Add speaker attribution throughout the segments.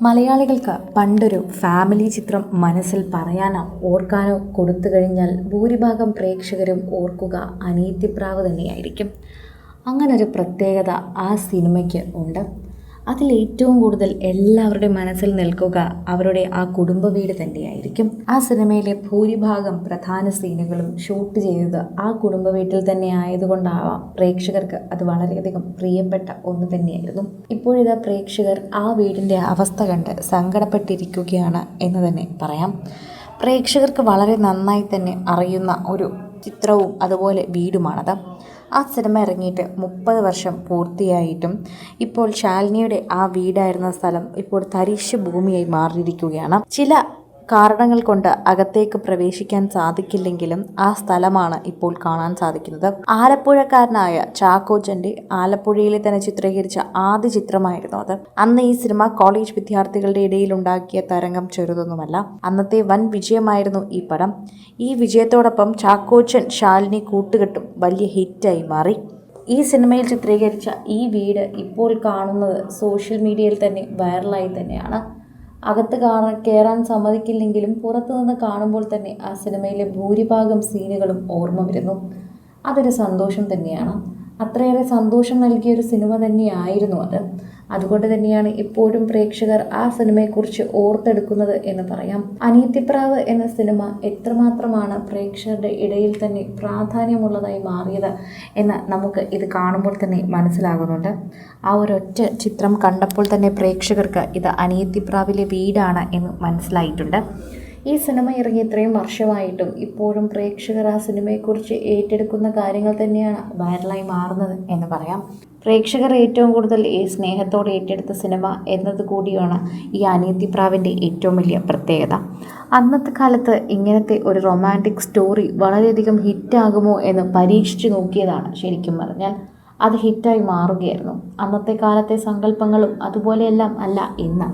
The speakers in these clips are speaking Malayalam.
Speaker 1: മലയാളികൾക്ക് പണ്ടൊരു ഫാമിലി ചിത്രം മനസ്സിൽ പറയാനോ ഓർക്കാനോ കൊടുത്തു കഴിഞ്ഞാൽ ഭൂരിഭാഗം പ്രേക്ഷകരും ഓർക്കുക അനിയത്തിപ്രാവ് തന്നെയായിരിക്കും. അങ്ങനൊരു പ്രത്യേകത ആ സിനിമയ്ക്ക് ഉണ്ട്. അതിൽ ഏറ്റവും കൂടുതൽ എല്ലാവരുടെയും മനസ്സിൽ നിൽക്കുക അവരുടെ ആ കുടുംബ വീട് തന്നെയായിരിക്കും. ആ സിനിമയിലെ ഭൂരിഭാഗം പ്രധാന സീനുകളും ഷൂട്ട് ചെയ്തത് ആ കുടുംബ വീട്ടിൽ തന്നെ ആയതുകൊണ്ടാവാം. പ്രേക്ഷകർക്ക് അത് വളരെയധികം പ്രിയപ്പെട്ട ഒന്ന് തന്നെയായിരുന്നു. ഇപ്പോഴിതാ പ്രേക്ഷകർ ആ വീടിന്റെ അവസ്ഥ കണ്ട് സങ്കടപ്പെട്ടിരിക്കുകയാണ് എന്ന് തന്നെ പറയാം. പ്രേക്ഷകർക്ക് വളരെ നന്നായി തന്നെ അറിയുന്ന ഒരു ചിത്രവും അതുപോലെ വീടുമാണത്. ആ സിനിമ ഇറങ്ങിയിട്ട് മുപ്പത് വർഷം പൂർത്തിയായിട്ടും ഇപ്പോൾ ശാലിനിയുടെ ആ വീടായിരുന്ന സ്ഥലം ഇപ്പോൾ തരിശ് ഭൂമിയായി മാറിയിരിക്കുകയാണ്. ചില കാരണങ്ങൾ കൊണ്ട് അകത്തേക്ക് പ്രവേശിക്കാൻ സാധിക്കില്ലെങ്കിലും ആ സ്ഥലമാണ് ഇപ്പോൾ കാണാൻ സാധിക്കുന്നത്. ആലപ്പുഴക്കാരനായ ചാക്കോച്ചന്റെ ആലപ്പുഴയിലെ തന്നെ ചിത്രീകരിച്ച ആദ്യ ചിത്രമായിരുന്നു അത്. അന്ന് ഈ സിനിമ കോളേജ് വിദ്യാർത്ഥികളുടെ ഇടയിൽ ഉണ്ടാക്കിയ തരംഗം ചെറുതൊന്നുമല്ല. അന്നത്തെ വൻ വിജയമായിരുന്നു ഈ പടം. ഈ വിജയത്തോടൊപ്പം ചാക്കോച്ചൻ ശാലിനി കൂട്ടുകെട്ടും വലിയ ഹിറ്റായി മാറി. ഈ സിനിമയിൽ ചിത്രീകരിച്ച ഈ വീട് ഇപ്പോൾ കാണുന്നത് സോഷ്യൽ മീഡിയയിൽ തന്നെ വൈറലായി തന്നെയാണ്. അകത്ത് കയറാൻ സമ്മതിക്കില്ലെങ്കിലും പുറത്തുനിന്ന് കാണുമ്പോൾ തന്നെ ആ സിനിമയിലെ ഭൂരിഭാഗം സീനുകളും ഓർമ്മ വരുന്നു. അതൊരു സന്തോഷം തന്നെയാണ്. അത്രയേറെ സന്തോഷം നൽകിയ ഒരു സിനിമ തന്നെയായിരുന്നു അത്. അതുകൊണ്ട് തന്നെയാണ് ഇപ്പോഴും പ്രേക്ഷകർ ആ സിനിമയെക്കുറിച്ച് ഓർത്തെടുക്കുന്നത് എന്ന് പറയാം. അനീത്തിപ്രാവ് എന്ന സിനിമ എത്രമാത്രമാണ് പ്രേക്ഷകരുടെ ഇടയിൽ തന്നെ പ്രാധാന്യമുള്ളതായി മാറിയത് എന്ന് നമുക്ക് ഇത് കാണുമ്പോൾ തന്നെ മനസ്സിലാകുന്നുണ്ട്. ആ ഒരൊറ്റ ചിത്രം കണ്ടപ്പോൾ തന്നെ പ്രേക്ഷകർക്ക് ഇത് അനിയത്തിപ്രാവിലെ വീടാണ് എന്ന് മനസ്സിലായിട്ടുണ്ട്. ഈ സിനിമ ഇറങ്ങി ഇത്രയും വർഷമായിട്ടും ഇപ്പോഴും പ്രേക്ഷകർ ആ സിനിമയെക്കുറിച്ച് ഏറ്റെടുക്കുന്ന കാര്യങ്ങൾ തന്നെയാണ് വൈറലായി മാറുന്നത് എന്ന് പറയാം. പ്രേക്ഷകർ ഏറ്റവും കൂടുതൽ ഈ സ്നേഹത്തോടെ ഏറ്റെടുത്ത സിനിമ എന്നത് കൂടിയാണ് ഈ അനിയത്തിപ്രാവിന്റെ ഏറ്റവും വലിയ പ്രത്യേകത. അന്നത്തെ കാലത്ത് ഇങ്ങനത്തെ ഒരു റൊമാന്റിക് സ്റ്റോറി വളരെയധികം ഹിറ്റാകുമോ എന്ന് പരീക്ഷിച്ചു നോക്കിയതാണ് ശരിക്കും പറഞ്ഞാൽ. അത് ഹിറ്റായി മാറുകയായിരുന്നു. അന്നത്തെ കാലത്തെ സങ്കല്പങ്ങളും അതുപോലെയെല്ലാം അല്ല ഇന്ന്.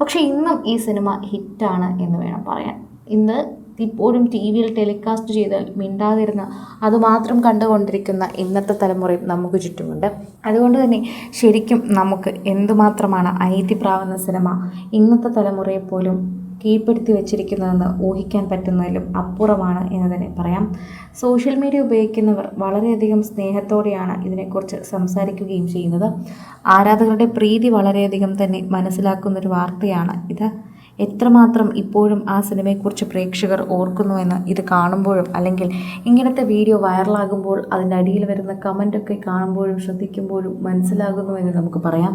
Speaker 1: പക്ഷേ ഇന്നും ഈ സിനിമ ഹിറ്റാണ് എന്ന് വേണം പറയാൻ. ഇന്ന് ഇപ്പോഴും ടി വിയിൽ ടെലികാസ്റ്റ് ചെയ്താൽ മിണ്ടാതിരുന്ന അതുമാത്രം കണ്ടുകൊണ്ടിരിക്കുന്ന ഇന്നത്തെ തലമുറയും നമുക്ക് ചുറ്റുമുണ്ട്. അതുകൊണ്ട് തന്നെ ശരിക്കും നമുക്ക് എന്തുമാത്രമാണ് അനീതിപ്രാവുന്ന സിനിമ ഇന്നത്തെ തലമുറയെ പോലും കീഴ്പ്പെടുത്തി വെച്ചിരിക്കുന്നതെന്ന് ഊഹിക്കാൻ പറ്റുന്നതിലും അപ്പുറമാണ് എന്ന് തന്നെ പറയാം. സോഷ്യൽ മീഡിയ ഉപയോഗിക്കുന്നവർ വളരെയധികം സ്നേഹത്തോടെയാണ് ഇതിനെക്കുറിച്ച് സംസാരിക്കുകയും ചെയ്യുന്നത്. ആരാധകരുടെ പ്രീതി വളരെയധികം തന്നെ മനസ്സിലാക്കുന്നൊരു വാർത്തയാണ് ഇത്. എത്രമാത്രം ഇപ്പോഴും ആ സിനിമയെക്കുറിച്ച് പ്രേക്ഷകർ ഓർക്കുന്നുവെന്ന് ഇത് കാണുമ്പോഴും അല്ലെങ്കിൽ ഇങ്ങനത്തെ വീഡിയോ വൈറലാകുമ്പോൾ അതിന്റെ അടിയിൽ വരുന്ന കമന്റൊക്കെ കാണുമ്പോഴും ശ്രദ്ധിക്കുമ്പോഴും മനസ്സിലാകുന്നുവെന്ന് നമുക്ക് പറയാം.